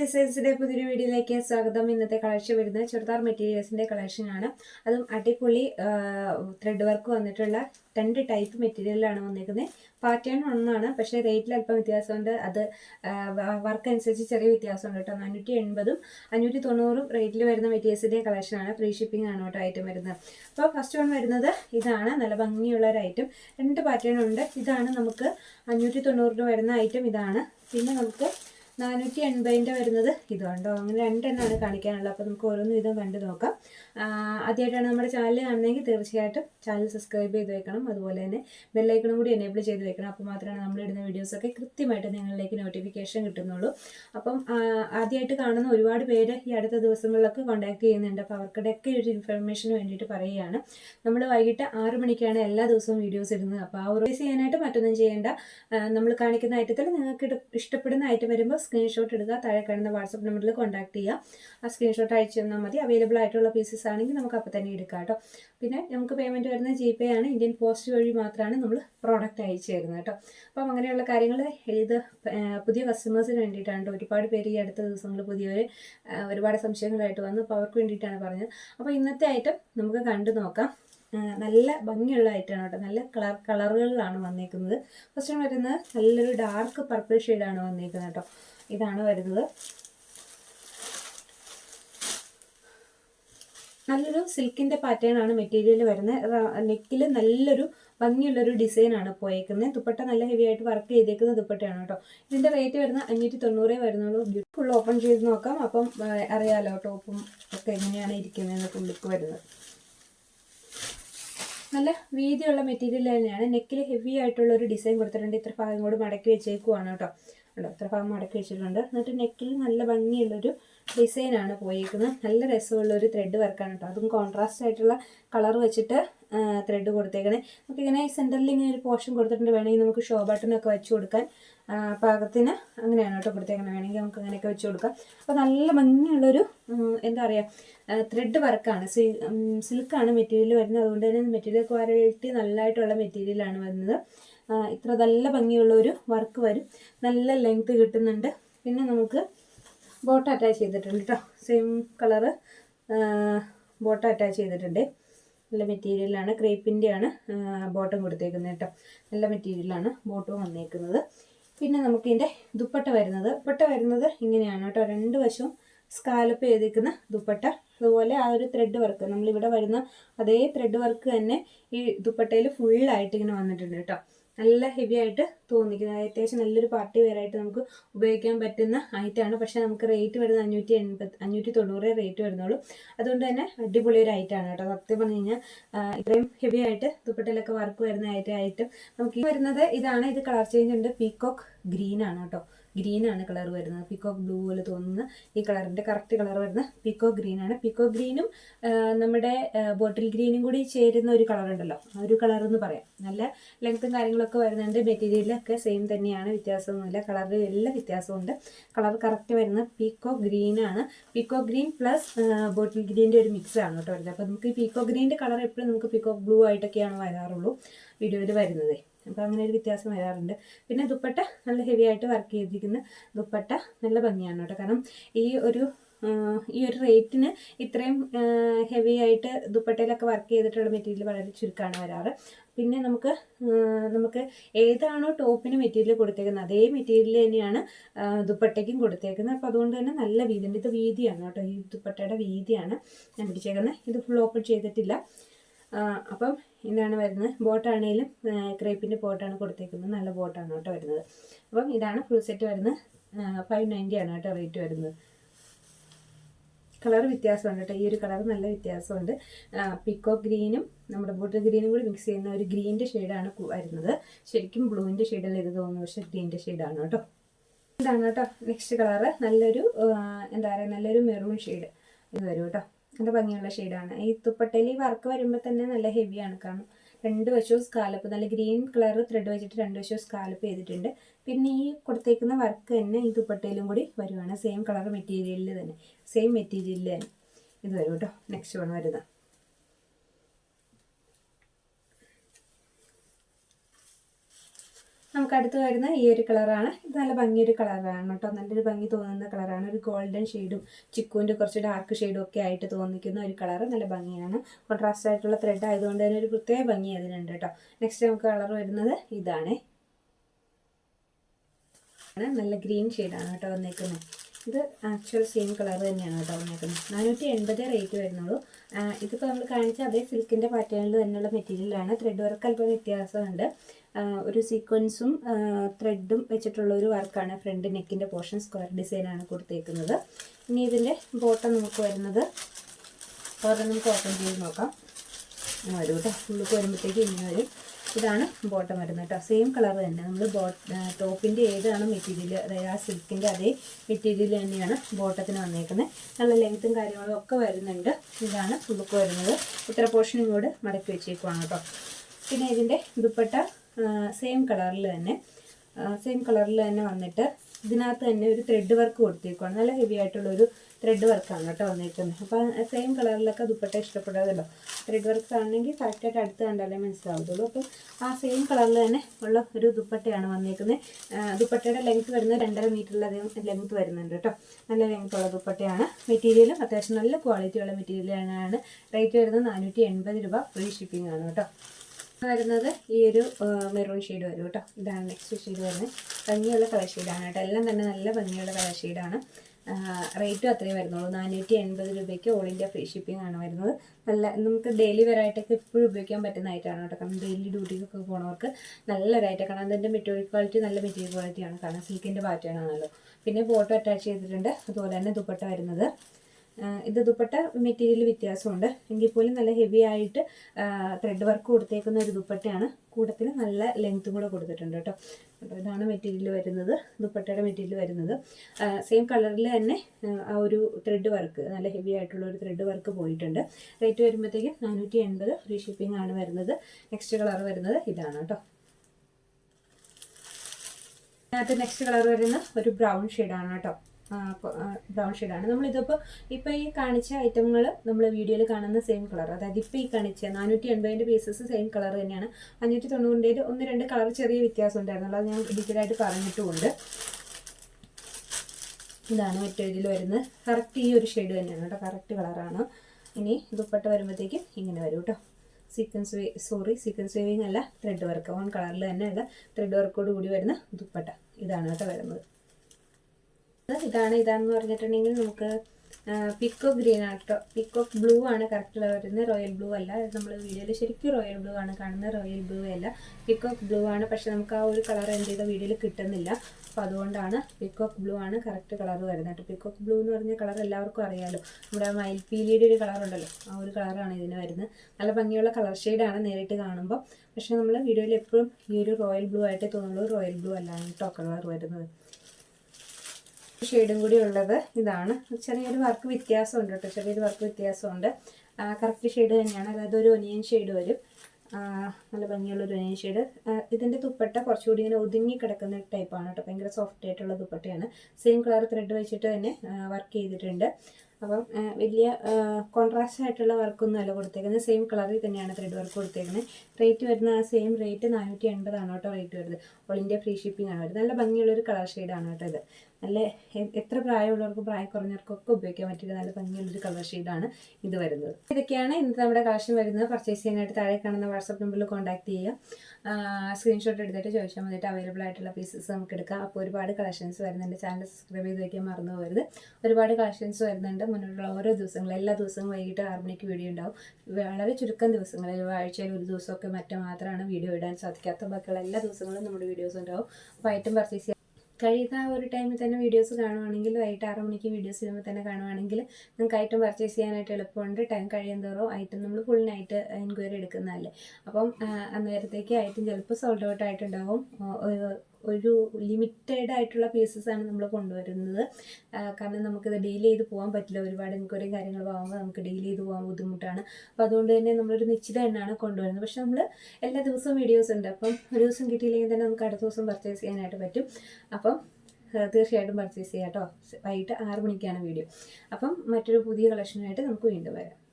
ഡിസൈൻസിന്റെ പുതിയൊരു വീഡിയോയിലേക്ക് സ്വാഗതം. ഇന്നത്തെ കളക്ഷൻ വരുന്നത് ചുരിദാർ മെറ്റീരിയൽസിന്റെ കളക്ഷൻ ആണ്. അതും അടിപൊളി ത്രെഡ് വർക്ക് വന്നിട്ടുള്ള രണ്ട് ടൈപ്പ് മെറ്റീരിയലാണ് വന്നിരിക്കുന്നത് പാറ്റേൺ ഒന്നാണ് പക്ഷേ റേറ്റിൽ അല്പം വ്യത്യാസമുണ്ട്. അത് വർക്ക് അനുസരിച്ച് ചെറിയ വ്യത്യാസമുണ്ട് കേട്ടോ. നാനൂറ്റി എൺപതും അഞ്ഞൂറ്റി തൊണ്ണൂറും റേറ്റിൽ വരുന്ന മെറ്റീരിയൽസിന്റെ കളക്ഷനാണ് ഫ്രീ ഷിപ്പിംഗ് ആണ് കേട്ടോ ഐറ്റം വരുന്നത്. അപ്പോൾ ഫസ്റ്റ് വൺ വരുന്നത് ഇതാണ്. നല്ല ഭംഗിയുള്ള ഒരു ഐറ്റം രണ്ട് പാറ്റേൺ ഉണ്ട്. ഇതാണ് നമുക്ക് അഞ്ഞൂറ്റി തൊണ്ണൂറിന് വരുന്ന ഐറ്റം ഇതാണ്. പിന്നെ നമുക്ക് നാനൂറ്റി എൺപതിന്റെ വരുന്നത്. ഇതുണ്ടോ അങ്ങനെ രണ്ടെണ്ണമാണ് കാണിക്കാനുള്ളത്. അപ്പോൾ നമുക്ക് ഓരോന്നും ഇതും കണ്ടു നോക്കാം. ആദ്യമായിട്ടാണ് നമ്മുടെ ചാനൽ കാണുന്നതെങ്കിൽ തീർച്ചയായിട്ടും ചാനൽ സബ്സ്ക്രൈബ് ചെയ്ത് വെക്കണം. അതുപോലെ തന്നെ ബെല്ലൈക്കണും കൂടി എനേബിൾ ചെയ്ത് വെക്കണം. അപ്പോൾ മാത്രമാണ് നമ്മളിടുന്ന വീഡിയോസൊക്കെ കൃത്യമായിട്ട് നിങ്ങളിലേക്ക് നോട്ടിഫിക്കേഷൻ കിട്ടുന്നുള്ളൂ. അപ്പം ആദ്യമായിട്ട് കാണുന്ന ഒരുപാട് പേര് ഈ അടുത്ത ദിവസങ്ങളിലൊക്കെ കോൺടാക്ട് ചെയ്യുന്നുണ്ട്. അപ്പോൾ അവർക്കിടയൊക്കെ ഒരു ഇൻഫർമേഷന് വേണ്ടിയിട്ട് പറയുകയാണ്. നമ്മൾ വൈകിട്ട് ആറ് മണിക്കാണ് എല്ലാ ദിവസവും വീഡിയോസ് ഇടുന്നത്. അപ്പോൾ ആ ഒരു ചെയ്യാനായിട്ട് മറ്റൊന്നും ചെയ്യേണ്ട. നമ്മൾ കാണിക്കുന്ന ഐറ്റത്തിൽ നിങ്ങൾക്ക് ഇഷ്ടപ്പെടുന്ന ഐറ്റം വരുമ്പോൾ സ്ക്രീൻഷോട്ട് എടുക്കുക. താഴെ കാണുന്ന വാട്സപ്പ് നമ്പറിൽ കോൺടാക്ട് ചെയ്യുക. ആ സ്ക്രീൻഷോട്ട് അയച്ചു തന്നാൽ മതി. അവൈലബിൾ ആയിട്ടുള്ള പീസസ് ആണെങ്കിൽ നമുക്ക് അപ്പോൾ തന്നെ എടുക്കാം കേട്ടോ. പിന്നെ നമുക്ക് പേയ്മെന്റ് വരുന്നത് ജി പേ ആണ്. ഇന്ത്യൻ പോസ്റ്റ് വഴി മാത്രമാണ് നമ്മൾ പ്രോഡക്റ്റ് അയച്ചു തരുന്നത് കേട്ടോ. അപ്പം അങ്ങനെയുള്ള കാര്യങ്ങൾ ഇത് പുതിയ കസ്റ്റമേഴ്സിന് വേണ്ടിയിട്ടാണ് ഒരുപാട് പേര് ഈ അടുത്ത ദിവസങ്ങൾ പുതിയവർ ഒരുപാട് സംശയങ്ങളായിട്ട് വന്നു. അപ്പോൾ അവർക്ക് വേണ്ടിയിട്ടാണ് പറഞ്ഞത്. അപ്പോൾ ഇന്നത്തെ ഐറ്റം നമുക്ക് കണ്ടു നോക്കാം. നല്ല ഭംഗിയുള്ള ഐറ്റമാണ് കേട്ടോ. നല്ല കളർ കളറുകളിലാണ് വന്നേക്കുന്നത്. ഫസ്റ്റ് വരുന്നത് നല്ലൊരു ഡാർക്ക് പർപ്പിൾ ഷെയ്ഡാണ് വന്നേക്കുന്നത് കേട്ടോ. ഇതാണ് വരുന്നത്. നല്ലൊരു സിൽക്കിന്റെ പാറ്റേൺ ആണ് മെറ്റീരിയൽ വരുന്നത്. നെക്കിൽ നല്ലൊരു ഭംഗിയുള്ളൊരു ഡിസൈൻ ആണ് പോയേക്കുന്നത് ദുപ്പട്ട നല്ല ഹെവി ആയിട്ട് വർക്ക് ചെയ്തേക്കുന്ന ദുപ്പട്ടയാണ് കേട്ടോ. ഇതിന്റെ റേറ്റ് വരുന്നത് അഞ്ഞൂറ്റി തൊണ്ണൂറേ വരുന്നുള്ളൂ ഫുൾ ഓപ്പൺ ചെയ്ത് നോക്കാം. അപ്പം അറിയാലോ ടോപ്പും ഒക്കെ എങ്ങനെയാണ് ഇരിക്കുന്നത് പുള്ളിക്ക് വരുന്നത്. നല്ല വീതിയുള്ള മെറ്റീരിയൽ തന്നെയാണ്. നെക്കിൽ ഹെവി ആയിട്ടുള്ള ഒരു ഡിസൈൻ കൊടുത്തിട്ടുണ്ട്. ഇത്ര ഭാഗം കൂടി മടക്കി വെച്ചേക്കുവാണ് കേട്ടോ. ഉണ്ടോ ഇത്ര ഭാഗം മടക്കി വെച്ചിട്ടുണ്ട്. എന്നിട്ട് നെക്കിൽ നല്ല ഭംഗിയുള്ളൊരു ഡിസൈനാണ് പോയിരിക്കുന്നത് നല്ല രസമുള്ള ഒരു ത്രെഡ് വർക്കാണ് കേട്ടോ. അതും കോൺട്രാസ്റ്റ് ആയിട്ടുള്ള കളർ വെച്ചിട്ട് ത്രെഡ് കൊടുത്തേക്കണേ. നമുക്കിങ്ങനെ സെന്ററിൽ ഇങ്ങനെ ഒരു പോർഷൻ കൊടുത്തിട്ടുണ്ട്. വേണമെങ്കിൽ നമുക്ക് ഷോ ബട്ടണൊക്കെ വെച്ച് കൊടുക്കാൻ പാകത്തിന് അങ്ങനെയാണ് കേട്ടോ കൊടുത്തേക്കണം. വേണമെങ്കിൽ നമുക്ക് അങ്ങനെയൊക്കെ വെച്ച് കൊടുക്കാം. അപ്പോൾ നല്ല ഭംഗിയുള്ളൊരു എന്താ പറയുക ത്രെഡ് വർക്കാണ് സിൽക്കാണ് മെറ്റീരിയൽ വരുന്നത്. അതുകൊണ്ട് തന്നെ മെറ്റീരിയൽ ക്വാളിറ്റി നല്ലതായിട്ടുള്ള മെറ്റീരിയലാണ് വരുന്നത്. ഇത്ര നല്ല ഭംഗിയുള്ള ഒരു വർക്ക് വരും. നല്ല ലെങ്ത് കിട്ടുന്നുണ്ട്. പിന്നെ നമുക്ക് ബോട്ട് അറ്റാച്ച് ചെയ്തിട്ടുണ്ട് കേട്ടോ സെയിം കളറ് ബോട്ട് അറ്റാച്ച് ചെയ്തിട്ടുണ്ട്. നല്ല മെറ്റീരിയലാണ് ക്രേപ്പിന്റെയാണ് ബോട്ടം കൊടുത്തേക്കുന്നത് കേട്ടോ നല്ല മെറ്റീരിയലാണ് ബോട്ടും വന്നേക്കുന്നത്. പിന്നെ നമുക്ക് ഇതിന്റെ ദുപ്പട്ട വരുന്നത്. ദുപ്പട്ട വരുന്നത് ഇങ്ങനെയാണ് കേട്ടോ രണ്ട് വശവും സ്കാലപ്പ് ചെയ്തേക്കുന്ന ദുപ്പട്ട. അതുപോലെ ആ ഒരു ത്രെഡ് വർക്ക് നമ്മളിവിടെ വരുന്ന അതേ ത്രെഡ് വർക്ക് തന്നെ ഈ ദുപ്പട്ടയിൽ ഫുള്ളായിട്ട് ഇങ്ങനെ വന്നിട്ടുണ്ട് കേട്ടോ നല്ല ഹെവി ആയിട്ട് തോന്നിക്കുന്നത്. അത്യാവശ്യം നല്ലൊരു പാർട്ടി വെയർ ആയിട്ട് നമുക്ക് ഉപയോഗിക്കാൻ പറ്റുന്ന ഐറ്റമാണ് പക്ഷേ നമുക്ക് റേറ്റ് വരുന്നത് അഞ്ഞൂറ്റി എൺപത് അഞ്ഞൂറ്റി തൊണ്ണൂറ് റേറ്റ് വരുന്നുള്ളൂ. അതുകൊണ്ട് തന്നെ അടിപൊളി ഒരു ഐറ്റമാണ് കേട്ടോ. സത്യം പറഞ്ഞു കഴിഞ്ഞാൽ ഇത്രയും ഹെവി ആയിട്ട് ദുപ്പട്ടയിലൊക്കെ വർക്ക് വരുന്ന ഐറ്റം ഐറ്റം നമുക്ക് വരുന്നത് ഇതാണ്. ഇത് കളർ ചേഞ്ച് ഉണ്ട്. പീക്കോക്ക് ഗ്രീൻ ആണ് കേട്ടോ. ഗ്രീൻ ആണ് കളർ വരുന്നത്. പിക്കോ ബ്ലൂ പോലെ തോന്നുന്ന ഈ കളറിന്റെ കറക്റ്റ് കളർ വരുന്നത് പിക്കോ ഗ്രീനാണ് പിക്കോ ഗ്രീനും നമ്മുടെ ബോട്ടിൽ ഗ്രീനും കൂടി ചേരുന്ന ഒരു കളർ ഉണ്ടല്ലോ. ആ ഒരു കളർ എന്ന് പറയാം. നല്ല ലെങ്ത്തും കാര്യങ്ങളൊക്കെ വരുന്നുണ്ട്. മെറ്റീരിയലൊക്കെ സെയിം തന്നെയാണ്. വ്യത്യാസമൊന്നുമില്ല. കളറിൽ എല്ലാം വ്യത്യാസമുണ്ട് കളർ കറക്റ്റ് വരുന്നത് പീക്കോ ഗ്രീനാണ് പീക്കോ ഗ്രീൻ പ്ലസ് ബോട്ടിൽ ഗ്രീന്റെ ഒരു മിക്സ് ആണ് കേട്ടോ വരുന്നത്. അപ്പോൾ നമുക്ക് പീക്കോ ഗ്രീന്റെ കളർ എപ്പോഴും നമുക്ക് പീക്കോ ബ്ലൂ ആയിട്ടൊക്കെയാണ് വരാറുള്ളൂ. വീഡിയോയിൽ വരുന്നത്. അപ്പോൾ അങ്ങനെ ഒരു വ്യത്യാസം വരാറുണ്ട്. പിന്നെ ദുപ്പട്ട നല്ല ഹെവി ആയിട്ട് വർക്ക് ചെയ്തിരിക്കുന്ന ദുപ്പട്ട നല്ല ഭംഗിയാണ് കേട്ടോ. കാരണം ഈ ഒരു ഈ ഒരു റേറ്റിന് ഇത്രയും ഹെവി ആയിട്ട് ദുപ്പട്ടയിലൊക്കെ വർക്ക് ചെയ്തിട്ടുള്ള മെറ്റീരിയൽ വളരെ ചുരുക്കമാണ് വരാറ്. പിന്നെ നമുക്ക് നമുക്ക് ഏതാണോ ടോപ്പിന് മെറ്റീരിയൽ കൊടുത്തേക്കുന്നത് അതേ മെറ്റീരിയൽ തന്നെയാണ് ദുപ്പട്ടയ്ക്കും കൊടുത്തേക്കുന്നത്. അപ്പോൾ അതുകൊണ്ട് തന്നെ നല്ല വീതിയുണ്ട്. ഇത് വീതിയാണ് കേട്ടോ. ഈ ദുപ്പട്ടയുടെ വീതിയാണ് ഞാൻ പിടിച്ചേക്കുന്നത്. ഇത് ഫുൾ ഓപ്പൺ ചെയ്തിട്ടില്ല. അപ്പം ഇതാണ് വരുന്നത്. ബോട്ടാണേലും ക്രേപ്പിന്റെ ബോട്ടാണ് കൊടുത്തേക്കുന്നത്. നല്ല ബോട്ടാണ് കേട്ടോ വരുന്നത്. അപ്പം ഇതാണ് ഫുൾ സെറ്റ് വരുന്നത്. ഫൈവ് നയന്റി ആണ് കേട്ടോ റേറ്റ് വരുന്നത്. കളർ വ്യത്യാസമുണ്ട് കേട്ടോ. ഈ ഒരു കളർ നല്ല വ്യത്യാസമുണ്ട്. പിക്കോ ഗ്രീനും നമ്മുടെ ബോട്ടിൽ ഗ്രീനും കൂടി മിക്സ് ചെയ്യുന്ന ഒരു ഗ്രീന്റെ ഷെയ്ഡാണ് വരുന്നത്. ശരിക്കും ബ്ലൂവിന്റെ ഷെയ്ഡല്ല ഇത് തോന്നുന്നു. പക്ഷേ ഗ്രീന്റെ ഷെയ്ഡാണ് കേട്ടോ. ഇതാണ് കേട്ടോ നെക്സ്റ്റ് കളറ് നല്ലൊരു എന്താ പറയുക നല്ലൊരു മെറൂൺ ഷെയ്ഡ് ഇത് വരും കേട്ടോ. നല്ല ഭംഗിയുള്ള ഷെയ്ഡാണ് ഈ തുപ്പട്ടയിൽ ഈ വർക്ക് വരുമ്പോൾ തന്നെ നല്ല ഹെവിയാണ് കാരണം രണ്ട് വശവും സ്കാലപ്പ് നല്ല ഗ്രീൻ കളർ ത്രെഡ് വെച്ചിട്ട് രണ്ട് വശവും സ്കാലപ്പ് ചെയ്തിട്ടുണ്ട്. പിന്നെ ഈ കൊടുത്തേക്കുന്ന വർക്ക് തന്നെ ഈ ദുപ്പട്ടയിലും കൂടി വരുവാണ്. സെയിം കളർ മെറ്റീരിയലിൽ തന്നെ. സെയിം മെറ്റീരിയലിൽ തന്നെ. ഇത് വരും കേട്ടോ നെക്സ്റ്റ് വൺ വരുന്നത്. നമുക്ക് അടുത്ത് വരുന്ന ഈ ഒരു കളറാണ്. ഇത് നല്ല ഭംഗിയൊരു കളറാണ് കേട്ടോ. നല്ലൊരു ഭംഗി തോന്നുന്ന കളറാണ്. ഒരു ഗോൾഡൻ ഷെയ്ഡും ചിക്കുവിന്റെ കുറച്ച് ഡാർക്ക് ഷെയ്ഡും ഒക്കെ ആയിട്ട് തോന്നിക്കുന്ന ഒരു കളർ നല്ല ഭംഗിയാണ്. കോൺട്രാസ്റ്റ് ആയിട്ടുള്ള ത്രെഡ് ആയതുകൊണ്ട് തന്നെ ഒരു പ്രത്യേക ഭംഗി അതിനുണ്ട് കേട്ടോ. നെക്സ്റ്റ് നമുക്ക് കളർ വരുന്നത് ഇതാണ്. നല്ല ഗ്രീൻ ഷെയ്ഡാണ് കേട്ടോ വന്നേക്കുന്നത്. ഇത് ആക്ച്വൽ സെയിം കളർ തന്നെയാണ് കേട്ടോ വന്നേക്കുന്നത്. നാനൂറ്റി എൺപത് റേറ്റ് വരുന്നുള്ളൂ ഇതിപ്പോൾ നമ്മൾ കാണിച്ച അതേ സിൽക്കിന്റെ പാറ്റേണിൽ തന്നെയുള്ള മെറ്റീരിയലാണ് ത്രെഡ് വർക്ക് അല്പം വ്യത്യാസമുണ്ട്. ഒരു സീക്വൻസും ത്രെഡും വെച്ചിട്ടുള്ള ഒരു വർക്കാണ് ഫ്രണ്ട് നെക്കിന്റെ പോർഷൻ സ്ക്വയർ ഡിസൈനാണ് കൊടുത്തേക്കുന്നത്. ഇനി ഇതിന്റെ ബോട്ടം നമുക്ക് വരുന്നത് ഓർഡർ നമുക്ക് ഓപ്പൺ ചെയ്ത് നോക്കാം. വരും കേട്ടോ ഉള്ളിൽ വരുമ്പോഴത്തേക്ക് ഇങ്ങനെ വരും. ഇതാണ് ബോട്ടം വരുന്നത് കേട്ടോ സെയിം കളർ തന്നെ. നമ്മൾ ബോ ടോപ്പിന്റെ ഏതാണ് മെറ്റീരിയൽ അതായത് ആ സിൽക്കിന്റെ അതേ മെറ്റീരിയൽ തന്നെയാണ് ബോട്ടത്തിന് വന്നേക്കുന്നത്. നല്ല ലെങ്ത്തും കാര്യങ്ങളും ഒക്കെ വരുന്നുണ്ട്. ഇതാണ് ഉള്ളിലേക്ക് വരുന്നത്. ഇത്ര പോർഷൻ ഇങ്ങോട്ട് മടക്കി വെച്ചേക്കുവാണ് കേട്ടോ പിന്നെ ഇതിന്റെ ദുപ്പട്ട സെയിം കളറിൽ തന്നെ. സെയിം കളറിൽ തന്നെ വന്നിട്ട് ഇതിനകത്ത് തന്നെ ഒരു ത്രെഡ് വർക്ക് കൊടുത്തേക്കുവാണ്. നല്ല ഹെവി ആയിട്ടുള്ള ഒരു ത്രെഡ് വർക്കാണ് കേട്ടോ വന്നിരിക്കുന്നത്. അപ്പോൾ സെയിം കളറിലൊക്കെ ദുപ്പട്ട ഇഷ്ടപ്പെടാതല്ലോ ത്രെഡ് വർക്ക് ആണെങ്കിൽ കറക്റ്റായിട്ട് അടുത്ത് കണ്ടാലേ മനസ്സിലാവത്തുള്ളൂ. അപ്പം ആ സെയിം കളറിൽ തന്നെ ഉള്ള ഒരു ദുപ്പട്ടയാണ് വന്നിരിക്കുന്നത്. ദുപ്പട്ടയുടെ ലെങ്ത് വരുന്നത് രണ്ടര മീറ്ററിലധികം ലെങ്ത് വരുന്നുണ്ട് കേട്ടോ. നല്ല ലെങ്ത് ഉള്ള ദുപ്പട്ടയാണ്. മെറ്റീരിയലും അത്യാവശ്യം നല്ല ക്വാളിറ്റിയുള്ള മെറ്റീരിയലാണ് റേറ്റ് വരുന്നത് നാനൂറ്റി രൂപ ഫ്രീ ഷിപ്പിംഗ് ആണ് കേട്ടോ. വരുന്നത് ഈ ഒരു മെറൂൺ ഷെയ്ഡ് വരും കേട്ടോ. ഇതാണ് നെക്സ്റ്റ് ഷെയ്ഡ് വരുന്നത്. ഭംഗിയുള്ള കളർ ഷെയ്ഡാണ് കേട്ടോ. എല്ലാം തന്നെ നല്ല ഭംഗിയുള്ള കളർ ഷെയ്ഡാണ് റേറ്റും അത്രയും വരുന്നുള്ളൂ. നാനൂറ്റി എൺപത് രൂപയ്ക്ക് ഓൾ ഇന്ത്യ ഫ്രീ ഷിപ്പിംഗ് ആണ് വരുന്നത്. നല്ല നമുക്ക് ഡെയിലി വെറൈറ്റൊക്കെ എപ്പോഴും ഉപയോഗിക്കാൻ പറ്റുന്ന ഐറ്റമാണ് കേട്ടോ. കാരണം ഡെയിലി ഡ്യൂട്ടിക്കൊക്കെ പോണവർക്ക് നല്ലൊരൈറ്റം കാരണം അതിന്റെ മെറ്റീരിയൽ ക്വാളിറ്റി നല്ല മെറ്റീരിയൽ ക്വാളിറ്റിയാണ് കാരണം സിൽക്കിന്റെ പാറ്റേൺ ആണല്ലോ. പിന്നെ ഫോട്ടോ അറ്റാച്ച് ചെയ്തിട്ടുണ്ട്. അതുപോലെ തന്നെ ദുപ്പട്ട വരുന്നത്. ഇത് ദുപ്പട്ട മെറ്റീരിയൽ വ്യത്യാസമുണ്ട്. എങ്കിൽ പോലും നല്ല ഹെവി ആയിട്ട് ത്രെഡ് വർക്ക് കൊടുത്തേക്കുന്ന ഒരു ദുപ്പട്ടയാണ്. കൂട്ടത്തിൽ നല്ല ലെങ്ത്തും കൂടെ കൊടുത്തിട്ടുണ്ട് കേട്ടോ. ഇതാണ് മെറ്റീരിയൽ വരുന്നത് ദുപ്പട്ടയുടെ മെറ്റീരിയൽ വരുന്നത്. സെയിം കളറിൽ തന്നെ ആ ഒരു ത്രെഡ് വർക്ക് നല്ല ഹെവി ആയിട്ടുള്ള ഒരു ത്രെഡ് വർക്ക് പോയിട്ടുണ്ട്. റേറ്റ് വരുമ്പോഴത്തേക്കും നാനൂറ്റി എൺപത് ഫ്രീ ഷിപ്പിംഗ് ആണ് വരുന്നത്. നെക്സ്റ്റ് കളർ വരുന്നത് ഇതാണ് കേട്ടോ. അതിനകത്ത് നെക്സ്റ്റ് കളർ വരുന്ന ഒരു ബ്രൗൺ ഷെയ്ഡാണ് കേട്ടോ. ബ്രൗൺ ഷെയ്ഡാണ് നമ്മളിതിപ്പോൾ ഇപ്പോൾ ഈ കാണിച്ച ഐറ്റങ്ങൾ നമ്മൾ വീഡിയോയിൽ കാണുന്ന സെയിം കളർ അതായത് ഇപ്പോൾ ഈ കാണിച്ച നാനൂറ്റി എൺപതിന്റെ പീസസ് സെയിം കളർ തന്നെയാണ്. അഞ്ഞൂറ്റി തൊണ്ണൂറിന്റെ ഒന്ന് രണ്ട് കളർ ചെറിയ വ്യത്യാസം ഉണ്ടായിരുന്നുള്ളൂ. ഞാൻ ഡീറ്റെയിൽ ആയിട്ട് പറഞ്ഞിട്ടുമുണ്ട്. ഇതാണ് മറ്റേ ഇതിൽ വരുന്നത് കറക്റ്റ് ഈ ഒരു ഷെയ്ഡ് തന്നെയാണ് കേട്ടോ. കറക്റ്റ് കളറാണ് ഇനി ദുപ്പട്ട വരുമ്പോഴത്തേക്കും ഇങ്ങനെ വരും കേട്ടോ. Sequence way sorry sequence weaving അല്ല ത്രെഡ് വർക്ക് ഓൺ കളറിൽ തന്നെയല്ല ത്രെഡ് വർക്കോട് കൂടി വരുന്ന ദുപ്പട്ട. ഇതാണ് കേട്ടോ വരുന്നത്. ഇതാണ് ഇതാണെന്ന് പറഞ്ഞിട്ടുണ്ടെങ്കിൽ നമുക്ക് പിക്കോ ഗ്രീൻ ആണ് കേട്ടോ പിക്കോ ബ്ലൂ ആണ് കറക്റ്റ് വരുന്നത്. റോയൽ ബ്ലൂ അല്ല. നമ്മൾ വീഡിയോയിൽ ശരിക്കും റോയൽ ബ്ലൂ ആണ് കാണുന്നത് റോയൽ ബ്ലൂ അല്ല. പിക്കോക്ക് ബ്ലൂ ആണ്. പക്ഷെ നമുക്ക് ആ ഒരു കളർ എന്ത് ചെയ്ത വീഡിയോയിൽ കിട്ടുന്നില്ല. അപ്പോൾ അതുകൊണ്ടാണ് പിക്കോക്ക് ബ്ലൂ ആണ് കറക്റ്റ് കളർ വരുന്നത് കേട്ടോ പിക്കോക്ക് ബ്ലൂ എന്ന് പറഞ്ഞ കളർ എല്ലാവർക്കും അറിയാമല്ലോ നമ്മുടെ മയിൽ പീലിയുടെ ഒരു കളർ ഉണ്ടല്ലോ. ആ ഒരു കളറാണ് ഇതിന് വരുന്നത്. നല്ല ഭംഗിയുള്ള കളർ ഷെയ്ഡാണ് നേരിട്ട് കാണുമ്പോൾ പക്ഷെ നമ്മൾ വീഡിയോയിൽ എപ്പോഴും ഈ ഒരു റോയൽ ബ്ലൂ ആയിട്ട് തോന്നുള്ളൂ. റോയൽ ബ്ലൂ അല്ലാണ്ട് കേട്ടോ കളർ വരുന്നത്. ഷെയ്ഡും കൂടി ഉള്ളത് ഇതാണ്. ചെറിയൊരു വർക്ക് വ്യത്യാസമുണ്ട് കേട്ടോ. ചെറിയൊരു വർക്ക് വ്യത്യാസമുണ്ട്. കറക്റ്റ് ഷെയ്ഡ് തന്നെയാണ്. അതായത് ഒരു ഒനിയൻ ഷെയ്ഡ് വരും. നല്ല ഭംഗിയുള്ള ഒരു ഒനിയൻ ഷെയ്ഡ് ഇതിന്റെ ദുപ്പട്ട കുറച്ചുകൂടി ഇങ്ങനെ ഒതുങ്ങി കിടക്കുന്ന ടൈപ്പാണ് കേട്ടോ. ഭയങ്കര സോഫ്റ്റ് ആയിട്ടുള്ള ദുപ്പട്ടയാണ്. സെയിം കളർ ത്രെഡ് വെച്ചിട്ട് തന്നെ വർക്ക് ചെയ്തിട്ടുണ്ട്. അപ്പം വലിയ കോൺട്രാസ്റ്റ് ആയിട്ടുള്ള വർക്കൊന്നും അല്ല കൊടുത്തേക്കുന്നത്. സെയിം കളറിൽ തന്നെയാണ് ത്രെഡ് വർക്ക് കൊടുത്തേക്കുന്നത്. റേറ്റ് വരുന്ന ആ സെയിം റേറ്റ് നാനൂറ്റി എൺപതാണ് കേട്ടോ റേറ്റ് വരുന്നത്. ഓൾ ഇന്ത്യ ഫ്രീ ഷിപ്പിംഗ് ആണ് വരുന്നത്. നല്ല ഭംഗിയുള്ളൊരു കളർ ഷെയ്ഡാണ് കേട്ടോ ഇത്. നല്ല എത്ര പ്രായമുള്ളവർക്കും പ്രായം കുറഞ്ഞവർക്കൊക്കെ ഉപയോഗിക്കാൻ പറ്റിയ നല്ല ഭംഗിയുള്ളൊരു കളർ ഷെയ്ഡാണ് ഇത് വരുന്നത്. ഇതൊക്കെയാണ് ഇന്നത്തെ നമ്മുടെ കളക്ഷൻ വരുന്നത്. പർച്ചേസ് ചെയ്യാനായിട്ട് താഴെ കാണുന്ന വാട്സപ്പ് നമ്പറിൽ കോൺടാക്ട് ചെയ്യുക. സ്ക്രീൻഷോട്ട് എടുത്തിട്ട് ചോദിച്ചാൽ മതിയിട്ട് അവൈലബിൾ ആയിട്ടുള്ള പീസസ് നമുക്ക് എടുക്കാം. അപ്പോൾ ഒരുപാട് കളക്ഷൻസ് വരുന്നുണ്ട്. ചാനൽ സബ്സ്ക്രൈബ് ചെയ്ത് വയ്ക്കാൻ മറന്നു പോകരുത്. ഒരുപാട് കളക്ഷൻസ് വരുന്നുണ്ട്. മുന്നോട്ടുള്ള ഓരോ ദിവസങ്ങളും എല്ലാ ദിവസവും വൈകിട്ട് ആറ് മണിക്ക് വീഡിയോ ഉണ്ടാവും. വളരെ ചുരുക്കം ദിവസങ്ങളിൽ ആഴ്ചയിൽ ഒരു ദിവസമൊക്കെ മറ്റേ മാത്രമാണ് വീഡിയോ ഇടാൻ സാധിക്കാത്ത ബാക്കിയുള്ള എല്ലാ ദിവസങ്ങളും നമ്മുടെ വീഡിയോസ് ഉണ്ടാവും. അപ്പോൾ ഐറ്റം പർച്ചേസ് ചെയ്യാൻ കഴിയുന്ന ആ ഒരു ടൈമിൽ തന്നെ വീഡിയോസ് കാണുവാണെങ്കിൽ വൈകിട്ട് ആറ് മണിക്ക് വീഡിയോസ് ചെയ്യുമ്പോൾ തന്നെ കാണുവാണെങ്കിൽ നിങ്ങൾക്ക് ഐറ്റം പർച്ചേസ് ചെയ്യാനായിട്ട് എളുപ്പമുണ്ട്. ടൈം കഴിയുന്തോറും ഐറ്റം നമ്മൾ ഫുൾ നൈറ്റ് എൻക്വയറി എടുക്കുന്നതല്ലേ. അപ്പം അന്നേരത്തേക്ക് ഐറ്റം ചിലപ്പോൾ സോൾഡ് ഔട്ട് ആയിട്ടുണ്ടാവും. ഒരു- ലിമിറ്റഡ് ആയിട്ടുള്ള പീസസ് ആണ് നമ്മൾ കൊണ്ടുവരുന്നത്. കാരണം കാരണം നമുക്കിത് ഡീൽ ചെയ്ത് പോകാൻ പറ്റില്ല. ഒരുപാട് എൻക്വയറി കാര്യങ്ങൾ പോകുമ്പോൾ നമുക്ക് ഡീൽ ചെയ്ത് പോകാൻ ബുദ്ധിമുട്ടാണ്. അപ്പോൾ അതുകൊണ്ട് തന്നെ നമ്മളൊരു നിശ്ചിത എണ്ണമാണ് കൊണ്ടുവരുന്നത്. പക്ഷെ നമ്മൾ എല്ലാ ദിവസവും വീഡിയോസ് ഉണ്ട്. അപ്പം ഒരു ദിവസം കിട്ടിയില്ലെങ്കിൽ തന്നെ നമുക്ക് അടുത്ത ദിവസം പർച്ചേസ് ചെയ്യാനായിട്ട് പറ്റും. അപ്പം തീർച്ചയായിട്ടും പർച്ചേസ് ചെയ്യാം കേട്ടോ വൈകിട്ട് ആറ് മണിക്കാണ് വീഡിയോ അപ്പം മറ്റൊരു പുതിയ കളക്ഷനായിട്ട് നമുക്ക് വീണ്ടും വരാം.